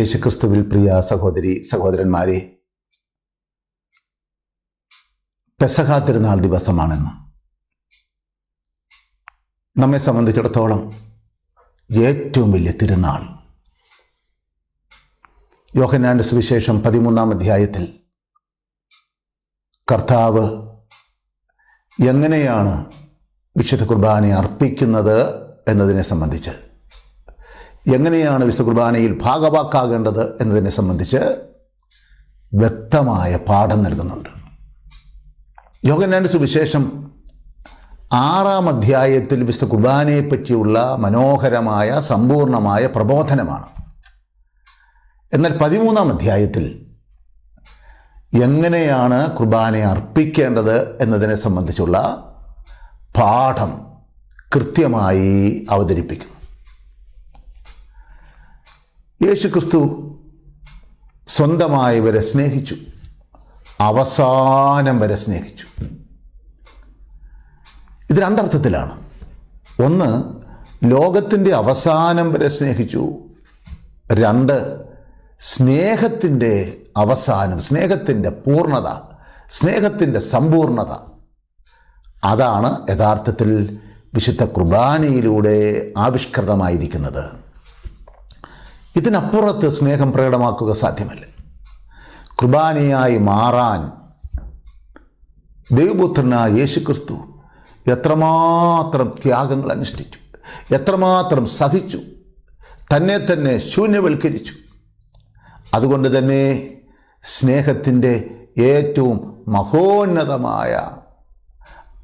യേശുക്രിസ്തുവിൽ പ്രിയ സഹോദരി സഹോദരന്മാരെ പെസഹ തിരുനാൾ ദിവസമാണെന്ന്. നമ്മെ സംബന്ധിച്ചിടത്തോളം ഏറ്റവും വലിയ തിരുനാൾ. യോഹനാൻഡ് സുവിശേഷം പതിമൂന്നാം അധ്യായത്തിൽ കർത്താവ് എങ്ങനെയാണ് വിശുദ്ധ കുർബാന അർപ്പിക്കുന്നത് എന്നതിനെ സംബന്ധിച്ച് എങ്ങനെയാണ് വിശുദ്ധ കുർബാനയിൽ ഭാഗവാക്കാകേണ്ടത് എന്നതിനെ സംബന്ധിച്ച് വ്യക്തമായ പാഠം നൽകുന്നുണ്ട്. യോഗനാന്റെ സുവിശേഷം ആറാം അധ്യായത്തിൽ വിശുദ്ധ കുർബാനയെ പറ്റിയുള്ള മനോഹരമായ സമ്പൂർണമായ പ്രബോധനമാണ്. എന്നാൽ പതിമൂന്നാം അധ്യായത്തിൽ എങ്ങനെയാണ് കുർബാനയെ അർപ്പിക്കേണ്ടത് എന്നതിനെ സംബന്ധിച്ചുള്ള പാഠം കൃത്യമായി അവതരിപ്പിക്കുന്നു. യേശുക്രിസ്തു സ്വന്തമായവരെ സ്നേഹിച്ചു. അവസാനം വരെ സ്നേഹിച്ചു. ഇത് രണ്ടർത്ഥത്തിലാണ്. ഒന്ന് ലോകത്തിന്റെ അവസാനം വരെ സ്നേഹിച്ചു. രണ്ട് സ്നേഹത്തിന്റെ അവസാനം സ്നേഹത്തിന്റെ പൂർണത സ്നേഹത്തിന്റെ സമ്പൂർണത അതാണ് യഥാർത്ഥത്തിൽ വിശുദ്ധ കുർബാനയിലൂടെ ആവിഷ്കൃതമായിരിക്കുന്നത്. ഇതിനപ്പുറത്ത് സ്നേഹം പ്രകടമാക്കുക സാധ്യമല്ല. കുർബാനയായി മാറാൻ ദൈവപുത്രനായ യേശുക്രിസ്തു എത്രമാത്രം ത്യാഗങ്ങൾ അനുഷ്ഠിച്ചു എത്രമാത്രം സഹിച്ചു തന്നെ തന്നെ ശൂന്യവൽക്കരിച്ചു. അതുകൊണ്ട് തന്നെ സ്നേഹത്തിന്റെ ഏറ്റവും മഹോന്നതമായ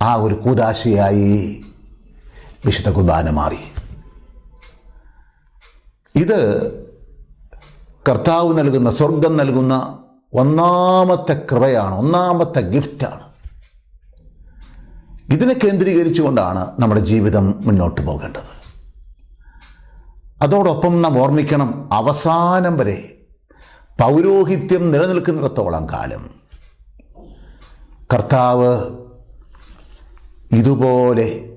ആ ഒരു കൂതാശയായി വിശുദ്ധ കുർബാന മാറി. ഇത് കർത്താവ് നൽകുന്ന സ്വർഗം നൽകുന്ന ഒന്നാമത്തെ കൃപയാണ് ഒന്നാമത്തെ ഗിഫ്റ്റാണ്. ഇതിനെ കേന്ദ്രീകരിച്ചുകൊണ്ടാണ് നമ്മുടെ ജീവിതം മുന്നോട്ട് പോകേണ്ടത്. അതോടൊപ്പം നാം ഓർമ്മിക്കണം അവസാനം വരെ പൗരോഹിത്യം നിലനിൽക്കുന്നിടത്തോളം കാലം കർത്താവ് ഇതുപോലെ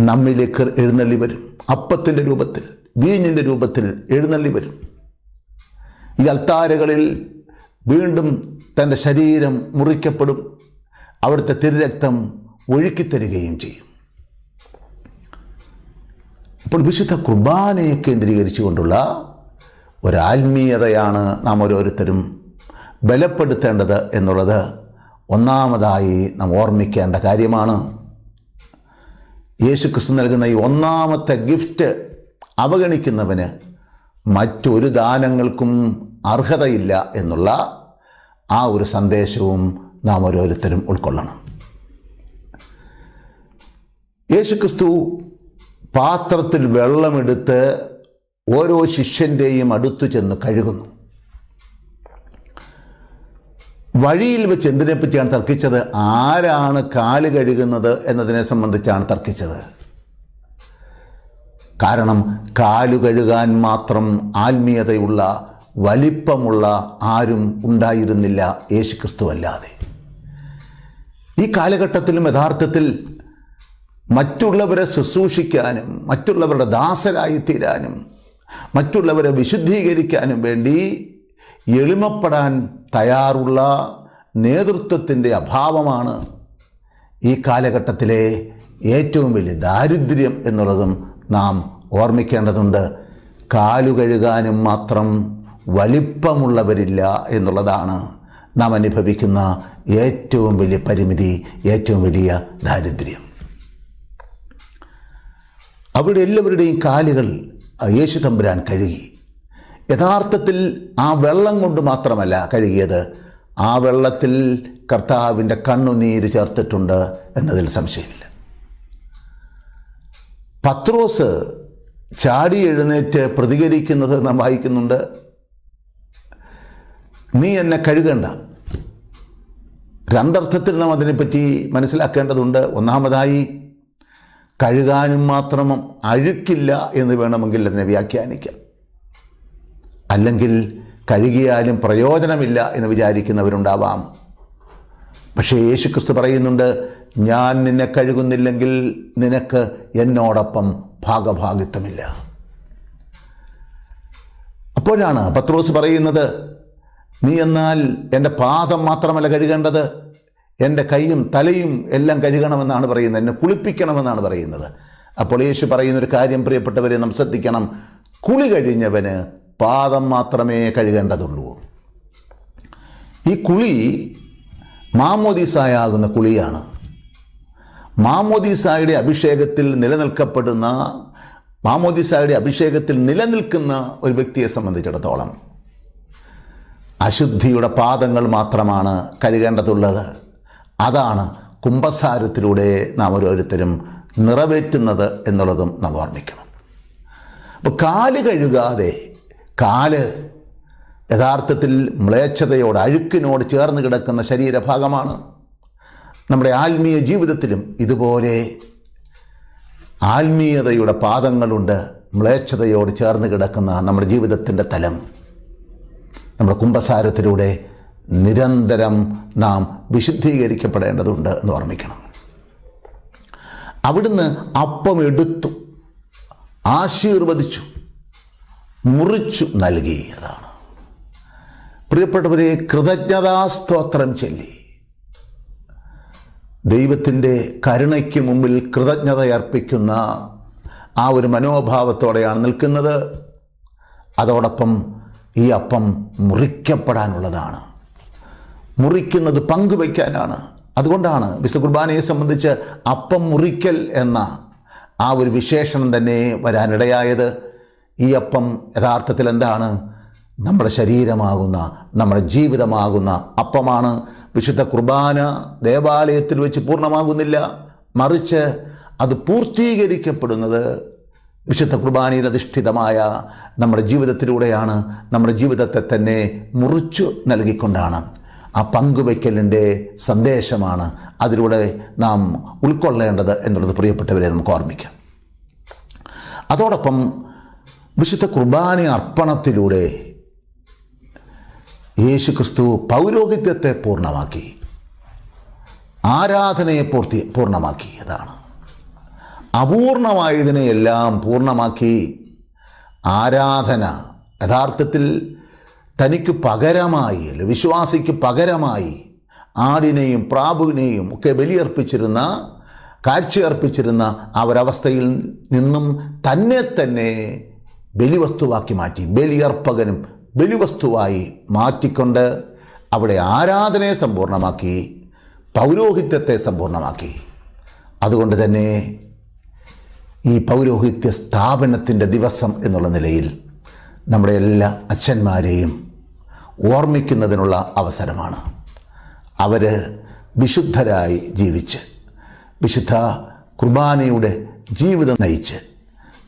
നമ്മിലേക്ക് എഴുന്നള്ളി വരും. അപ്പത്തിന്റെ രൂപത്തിൽ വീഞ്ഞിന്റെ രൂപത്തിൽ എഴുന്നള്ളി വരും. ഈ അൽത്താരകളിൽ വീണ്ടും തന്റെ ശരീരം മുറിക്കപ്പെടും. അവിടുത്തെ തിരുരക്തം ഒഴുക്കിത്തരികയും ചെയ്യും. അപ്പോൾ വിശുദ്ധ കുർബാനയെ കേന്ദ്രീകരിച്ചുകൊണ്ടുള്ള ഒരാത്മീയതയാണ് നാം ഓരോരുത്തരും ബലപ്പെടുത്തേണ്ടത് എന്നുള്ളത് ഒന്നാമതായി നാം ഓർമ്മിക്കേണ്ട കാര്യമാണ്. യേശുക്രിസ്തു നൽകുന്ന ഈ ഒന്നാമത്തെ ഗിഫ്റ്റ് അവഗണിക്കുന്നവന് മറ്റൊരു ദാനങ്ങൾക്കും അർഹതയില്ല എന്നുള്ള ആ ഒരു സന്ദേശവും നാം ഓരോരുത്തരും ഉൾക്കൊള്ളണം. യേശുക്രിസ്തു പാത്രത്തിൽ വെള്ളമെടുത്ത് ഓരോ ശിഷ്യന്റെയും അടുത്തു ചെന്ന് കഴുകുന്നു. വഴിയിൽ വെച്ച് എന്തിനെപ്പറ്റിയാണ് തർക്കിച്ചത്? ആരാണ് കാൽ കഴുകുന്നത് എന്നതിനെ സംബന്ധിച്ചാണ് തർക്കിച്ചത്. കാരണം കാലു കഴുകാൻ മാത്രം ആത്മീയതയുള്ള വലിപ്പമുള്ള ആരും ഉണ്ടായിരുന്നില്ല യേശുക്രിസ്തു അല്ലാതെ ഈ കാലഘട്ടത്തിലും യഥാർത്ഥത്തിൽ മറ്റുള്ളവരെ ശുശ്രൂഷിക്കാനും മറ്റുള്ളവരുടെ ദാസരായി തീരാനും മറ്റുള്ളവരെ വിശുദ്ധീകരിക്കാനും വേണ്ടി എളിമപ്പെടാൻ തയ്യാറുള്ള നേതൃത്വത്തിന്റെ അഭാവമാണ് ഈ കാലഘട്ടത്തിലെ ഏറ്റവും വലിയ ദാരിദ്ര്യം എന്നുള്ളതും നാം ഓർമ്മിക്കേണ്ടതുണ്ട്. കാലു കഴുകാനും മാത്രം വലിപ്പമുള്ളവരില്ല എന്നുള്ളതാണ് നാം അനുഭവിക്കുന്ന ഏറ്റവും വലിയ പരിമിതി ഏറ്റവും വലിയ ദാരിദ്ര്യം. അവിടെ എല്ലാവരുടെയും കാലുകൾ യേശു തമ്പുരാൻ കഴുകി. യഥാർത്ഥത്തിൽ ആ വെള്ളം കൊണ്ട് മാത്രമല്ല കഴുകിയത്. ആ വെള്ളത്തിൽ കർത്താവിന്റെ കണ്ണുനീര് ചേർത്തിട്ടുണ്ട് എന്നതിൽ സംശയമില്ല. പത്രോസ് ചാടി എഴുന്നേറ്റ് പ്രതികരിക്കുന്നത് നാം വായിക്കുന്നുണ്ട്. നീ എന്നെ കഴുകണ്ട. രണ്ടർത്ഥത്തിൽ നാം അതിനെപ്പറ്റി മനസ്സിലാക്കേണ്ടതുണ്ട്. ഒന്നാമതായി കഴുകാനും മാത്രം അഴുക്കില്ല എന്ന് വേണമെങ്കിൽ അതിനെ വ്യാഖ്യാനിക്കാം. അല്ലെങ്കിൽ കഴുകിയാലും പ്രയോജനമില്ല എന്ന് വിചാരിക്കുന്നവരുണ്ടാവാം. പക്ഷേ യേശുക്രിസ്തു പറയുന്നുണ്ട് ഞാൻ നിന്നെ കഴുകുന്നില്ലെങ്കിൽ നിനക്ക് എന്നോടൊപ്പം ഭാഗഭാഗിത്വമില്ല. അപ്പോഴാണ് പത്രോസ് പറയുന്നത് നീ എന്നാൽ എന്റെ പാദം മാത്രമല്ല കഴുകേണ്ടത് എന്റെ കൈയും തലയും എല്ലാം കഴുകണമെന്നാണ് പറയുന്നത് എന്നെ കുളിപ്പിക്കണമെന്നാണ് പറയുന്നത്. അപ്പോൾ യേശു പറയുന്നൊരു കാര്യം പ്രിയപ്പെട്ടവരെ നാം ശ്രദ്ധിക്കണം കുളി കഴിഞ്ഞവന് പാദം മാത്രമേ കഴുകേണ്ടതുള്ളൂ. ഈ കുളി മാമോദീസായാകുന്ന കുളിയാണ്. മാമോദീസായുടെ അഭിഷേകത്തിൽ നിലനിൽക്കപ്പെടുന്ന മാമോദീസായുടെ അഭിഷേകത്തിൽ നിലനിൽക്കുന്ന ഒരു വ്യക്തിയെ സംബന്ധിച്ചിടത്തോളം അശുദ്ധിയുടെ പാദങ്ങൾ മാത്രമാണ് കഴുകേണ്ടതുള്ളത്. അതാണ് കുംഭസാരത്തിലൂടെ നാം ഓരോരുത്തരും നിറവേറ്റുന്നത് എന്നുള്ളതും നാം ഓർമ്മിക്കണം. അപ്പോൾ കാൽ കഴുകാതെ കാൽ യഥാർത്ഥത്തിൽ മ്ലേച്ഛതയോട് അഴുക്കിനോട് ചേർന്ന് കിടക്കുന്ന ശരീരഭാഗമാണ്. നമ്മുടെ ആത്മീയ ജീവിതത്തിലും ഇതുപോലെ ആത്മീയതയുടെ പാദങ്ങളുണ്ട് മ്ലേച്ഛതയോട് ചേർന്ന് കിടക്കുന്ന നമ്മുടെ ജീവിതത്തിന്റെ തലം. നമ്മുടെ കുംഭസാരത്തിലൂടെ നിരന്തരം നാം വിശുദ്ധീകരിക്കപ്പെടേണ്ടതുണ്ട് എന്ന് ഓർമ്മിക്കണം. അവിടുന്ന് അപ്പം എടുത്തു ആശീർവദിച്ചു മുറിച്ചു നൽകി അതാണ് പ്രിയപ്പെട്ടവരെ കൃതജ്ഞതാ സ്തോത്രം ചൊല്ലി. ദൈവത്തിന്റെ കരുണയ്ക്ക് മുമ്പിൽ കൃതജ്ഞത അർപ്പിക്കുന്ന ആ ഒരു മനോഭാവത്തോടെയാണ് നിൽക്കുന്നത്. അതോടൊപ്പം ഈ അപ്പം മുറിക്കപ്പെടാനുള്ളതാണ്. മുറിക്കുന്നത് പങ്കുവയ്ക്കാനാണ്. അതുകൊണ്ടാണ് വിശുദ്ധ കുർബാനയെ സംബന്ധിച്ച് അപ്പം മുറിക്കൽ എന്ന ആ ഒരു വിശേഷണം തന്നെ വരാനിടയായത്. ഈ അപ്പം യഥാർത്ഥത്തിൽ എന്താണ്? നമ്മുടെ ശരീരമാകുന്ന നമ്മുടെ ജീവിതമാകുന്ന അപ്പമാണ്. വിശുദ്ധ കുർബാന ദേവാലയത്തിൽ വെച്ച് പൂർണമാകുന്നില്ല. മറിച്ച് അത് പൂർത്തീകരിക്കപ്പെടുന്നത് വിശുദ്ധ കുർബാനയിൽ അധിഷ്ഠിതമായ നമ്മുടെ ജീവിതത്തിലൂടെയാണ്. നമ്മുടെ ജീവിതത്തെ തന്നെ മുറിച്ചു നൽകിക്കൊണ്ടാണ്. ആ പങ്കുവയ്ക്കലിന്റെ സന്ദേശമാണ് അതിലൂടെ നാം ഉൾക്കൊള്ളേണ്ടത് എന്നുള്ളത് പ്രിയപ്പെട്ടവരെ നമുക്ക് ഓർമ്മിക്കാം. അതോടൊപ്പം വിശുദ്ധ കുർബാന അർപ്പണത്തിലൂടെ യേശു ക്രിസ്തു പൗരോഹിത്യത്തെ പൂർണമാക്കി. ആരാധനയെ പൂർത്തി പൂർണമാക്കി. അതാണ്. അപൂർണമായതിനെയെല്ലാം പൂർണമാക്കി ആരാധന യഥാർത്ഥത്തിൽ തനിക്ക് പകരമായി വിശ്വാസിക്ക് പകരമായി ആടിനെയും പ്രാഭുവിനെയും ഒക്കെ ബലിയർപ്പിച്ചിരുന്ന കാഴ്ചയർപ്പിച്ചിരുന്ന ആ ഒരവസ്ഥയിൽ നിന്നും തന്നെ തന്നെ ബലിവസ്തുവാക്കി മാറ്റി. ബലിയർപ്പകനും ബലിവസ്തുവായി മാറ്റിക്കൊണ്ട് അവിടെ ആരാധനയെ സമ്പൂർണമാക്കി പൗരോഹിത്യത്തെ സമ്പൂർണമാക്കി അതുകൊണ്ട് തന്നെ ഈ പൗരോഹിത്യ സ്ഥാപനത്തിന്റെ ദിവസം എന്നുള്ള നിലയിൽ നമ്മുടെ എല്ലാ അച്ഛന്മാരെയും ഓർമ്മിക്കുന്നതിനുള്ള അവസരമാണ്. അവർ വിശുദ്ധരായി ജീവിച്ച് വിശുദ്ധ കുർബാനയുടെ ജീവിതം നയിച്ച്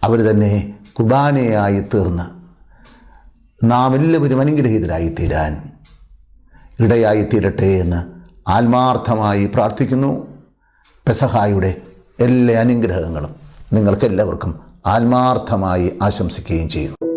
അവർ തന്നെ കുർബാനയായി തീർന്ന് നാം എല്ലാവരും അനുഗ്രഹീതരായി തീരാൻ ഇടയായി തീരട്ടെ എന്ന് ആത്മാർത്ഥമായി പ്രാർത്ഥിക്കുന്നു. പെസഹായുടെ എല്ലാ അനുഗ്രഹങ്ങളും നിങ്ങൾക്കെല്ലാവർക്കും ആത്മാർത്ഥമായി ആശംസിക്കുകയും ചെയ്യുന്നു.